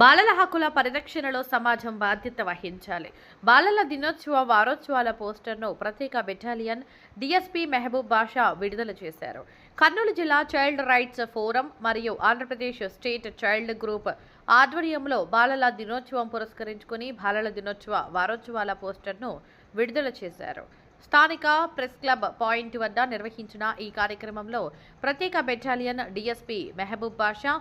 బాలల హక్కుల పరిరక్షణలో సమాజం బాధ్యత వహించాలి. బాలల దినోత్సవ వారోత్సవాల పోస్టర్ను ప్రత్యేక బెటాలియన్ డీఎస్పీ మెహబూబ్ బాషా విడుదల చేశారు. కర్నూలు జిల్లా చైల్డ్ రైట్స్ ఫోరం మరియు ఆంధ్రప్రదేశ్ స్టేట్ చైల్డ్ గ్రూప్ ఆధ్వర్యంలో బాలల దినోత్సవం పురస్కరించుకుని బాలల దినోత్సవ వారోత్సవాల పోస్టర్ను విడుదల చేశారు. స్థానిక ప్రెస్ క్లబ్ పాయింట్ వద్ద నిర్వహించిన ఈ కార్యక్రమంలో ప్రత్యేక battalion DSP Mehboob Basha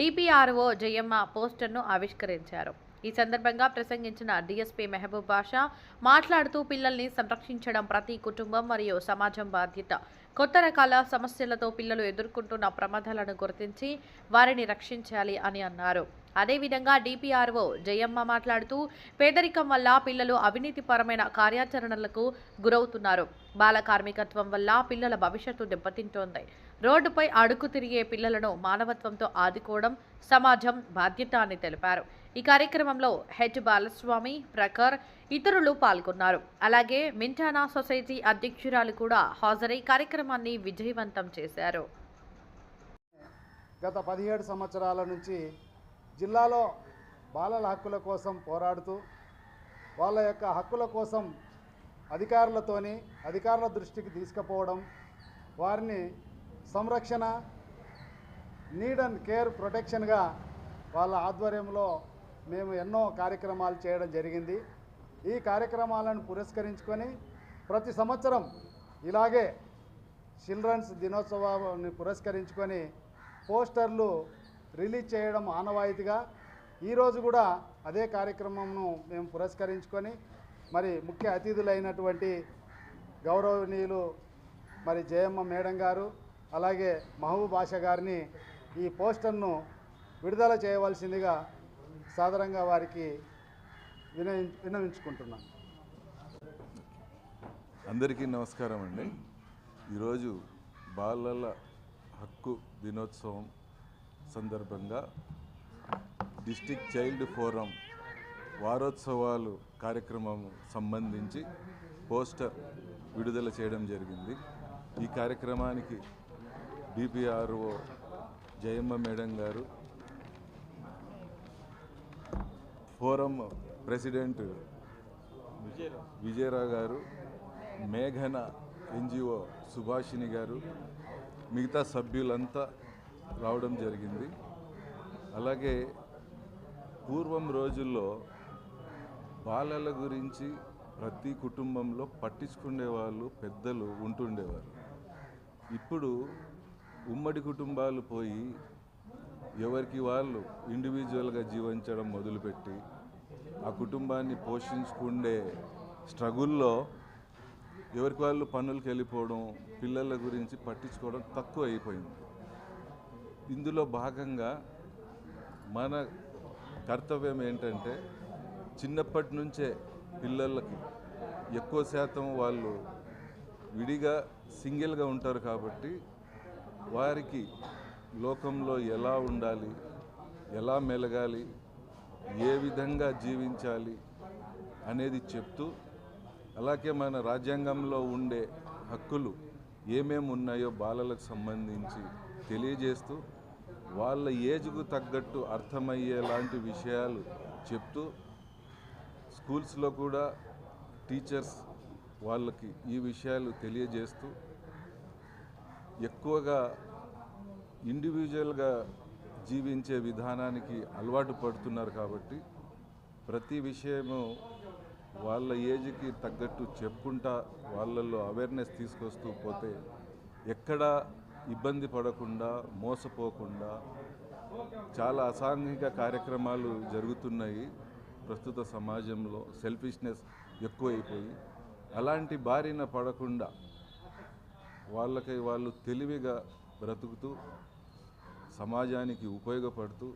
DPRO Jayamma పోస్టర్ను ఆవిష్కరించారు. ఈ సందర్భంగా ప్రసంగించిన డీఎస్పీ మెహబూబ్ బాషా మాట్లాడుతూ పిల్లల్ని సంరక్షించడం ప్రతి కుటుంబం మరియు సమాజం బాధ్యత. కొత్త రకాల సమస్యలతో పిల్లలు ఎదుర్కొంటున్న ప్రమాదాలను గుర్తించి వారిని రక్షించాలి అని అన్నారు. అదేవిధంగా డిపిఆర్ఓ జయమ్మ మాట్లాడుతూ పేదరికం వల్ల పిల్లలు అవినీతిపరమైన కార్యాచరణలకు గురవుతున్నారు. బాల కార్మికత్వం వల్ల పిల్లల భవిష్యత్తు దెబ్బతింటోంది. రోడ్డుపై అడుగు తిరిగే పిల్లలను మానవత్వంతో ఆదుకోవడం సమాజం బాధ్యత అని తెలిపారు. ఈ కార్యక్రమంలో హెచ్ బాలస్వామి ప్రఖర్ ఇతరులు పాల్గొన్నారు. అలాగే మింటానా సొసైటీ అధ్యక్షురాలు కూడా హాజరై కార్యక్రమాన్ని విజయవంతం చేశారు. గత పదిహేడు సంవత్సరాల నుంచి జిల్లాలో బాలల హక్కుల కోసం పోరాడుతూ వాళ్ళ యొక్క హక్కుల కోసం అధికారులతోని అధికారుల దృష్టికి తీసుకుపోవడం వారిని సంరక్షణ నీడ్ అండ్ కేర్ ప్రొటెక్షన్గా వాళ్ళ ఆధ్వర్యంలో మేము ఎన్నో కార్యక్రమాలు చేయడం జరిగింది. ఈ కార్యక్రమాలను పురస్కరించుకొని ప్రతి సంవత్సరం ఇలాగే చిల్డ్రన్స్ దినోత్సవాన్ని పురస్కరించుకొని పోస్టర్లు రిలీజ్ చేయడం ఆనవాయితీగా ఈరోజు కూడా అదే కార్యక్రమంను మేము పురస్కరించుకొని మరి ముఖ్య అతిథులైనటువంటి గౌరవనీయులు మరి జయమ్మ మేడం గారు అలాగే మహబూబ్ బాషా గారిని ఈ పోస్టర్ను విడుదల చేయవలసిందిగా సాధారణంగా వారికి వినయ వినవించుకుంటున్నాను అందరికీ నమస్కారం అండి. ఈరోజు బాలల హక్కు దినోత్సవం సందర్భంగా డిస్టిక్ చైల్డ్ ఫోరం వారోత్సవాలు కార్యక్రమం సంబంధించి పోస్టర్ విడుదల చేయడం జరిగింది. ఈ కార్యక్రమానికి డిపిఆర్ఓ జయమ్మ మేడం గారు ఫోరం ప్రెసిడెంట్ విజయరావు గారు మేఘన ఎన్జిఓ సుభాషిణి గారు మిగతా సభ్యులంతా రావడం జరిగింది. అలాగే పూర్వం రోజుల్లో బాలల గురించి ప్రతి కుటుంబంలో పట్టించుకునే వాళ్ళు పెద్దలు ఉంటుండేవారు. ఇప్పుడు ఉమ్మడి కుటుంబాలు పోయి ఎవరికి వాళ్ళు ఇండివిజువల్గా జీవించడం మొదలుపెట్టి ఆ కుటుంబాన్ని పోషించుకుండే స్ట్రగుల్లో ఎవరికి వాళ్ళు పనులకు వెళ్ళిపోవడం పిల్లల గురించి పట్టించుకోవడం తక్కువ అయిపోయింది. ఇందులో భాగంగా మన కర్తవ్యం ఏంటంటే చిన్నప్పటి నుంచే పిల్లలకి ఎక్కువ శాతం వాళ్ళు విడిగా సింగిల్గా ఉంటారు కాబట్టి వారికి లోకంలో ఎలా ఉండాలి ఎలా మెలగాలి ఏ విధంగా జీవించాలి అనేది చెప్తూ అలాగే మన రాజ్యాంగంలో ఉండే హక్కులు ఏమేమి ఉన్నాయో బాలలకు సంబంధించి తెలియజేస్తూ వాళ్ళ ఏజ్కు తగ్గట్టు అర్థమయ్యేలాంటి విషయాలు చెప్తూ స్కూల్స్లో కూడా టీచర్స్ వాళ్ళకి ఈ విషయాలు తెలియజేస్తూ ఎక్కువగా ఇండివిజువల్గా జీవించే విధానానికి అలవాటు పడుతున్నారు కాబట్టి ప్రతి విషయము వాళ్ళ ఏజ్కి తగ్గట్టు చెప్పుకుంటా వాళ్ళల్లో అవేర్నెస్ తీసుకొస్తూ పోతే ఎక్కడ ఇబ్బంది పడకుండా మోసపోకుండా చాలా అసాంఘిక కార్యక్రమాలు జరుగుతున్నాయి ప్రస్తుత సమాజంలో. సెల్ఫిష్నెస్ ఎక్కువైపోయి. అలాంటి బారిన పడకుండా వాళ్ళకి వాళ్ళు తెలివిగా బ్రతుకుతూ సమాజానికి ఉపయోగపడుతూ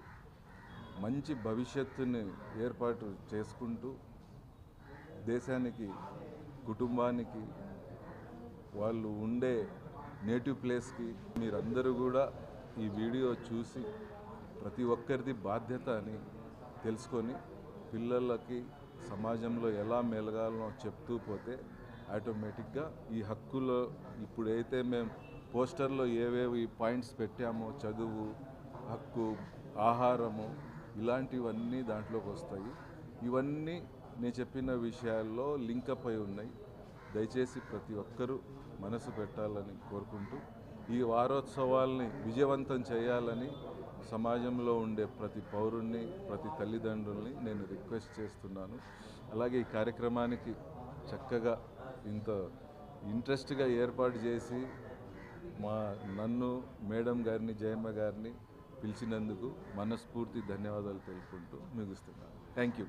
మంచి భవిష్యత్తుని ఏర్పాటు చేసుకుంటూ దేశానికి కుటుంబానికి వాళ్ళు ఉండే నేటివ్ ప్లేస్కి మీరందరూ కూడా ఈ వీడియో చూసి ప్రతి ఒక్కరిది బాధ్యత అని తెలుసుకొని పిల్లలకి సమాజంలో ఎలా మెలగాలనో చెప్తూ పోతే ఆటోమేటిక్గా ఈ హక్కులో ఇప్పుడైతే మేము పోస్టర్లో ఏవేవి పాయింట్స్ పెట్టామో చదువు హక్కు ఆహారము ఇలాంటివన్నీ దాంట్లోకి వస్తాయి ఇవన్నీ నేను చెప్పిన విషయాల్లో లింకప్ అయి ఉన్నాయి. దయచేసి ప్రతి ఒక్కరూ మనసు పెట్టాలని కోరుకుంటూ ఈ వారోత్సవాల్ని విజయవంతం చేయాలని సమాజంలో ఉండే ప్రతి పౌరుణ్ణి ప్రతి తల్లిదండ్రుల్ని నేను రిక్వెస్ట్ చేస్తున్నాను. అలాగే ఈ కార్యక్రమానికి చక్కగా ఇంత ఇంట్రెస్ట్గా ఏర్పాటు చేసి మా నన్ను మేడం గారిని జయమ్మ గారిని పిలిచినందుకు మనస్ఫూర్తి ధన్యవాదాలు తెలుపుకుంటూ ముగిస్తున్నాను. Thank you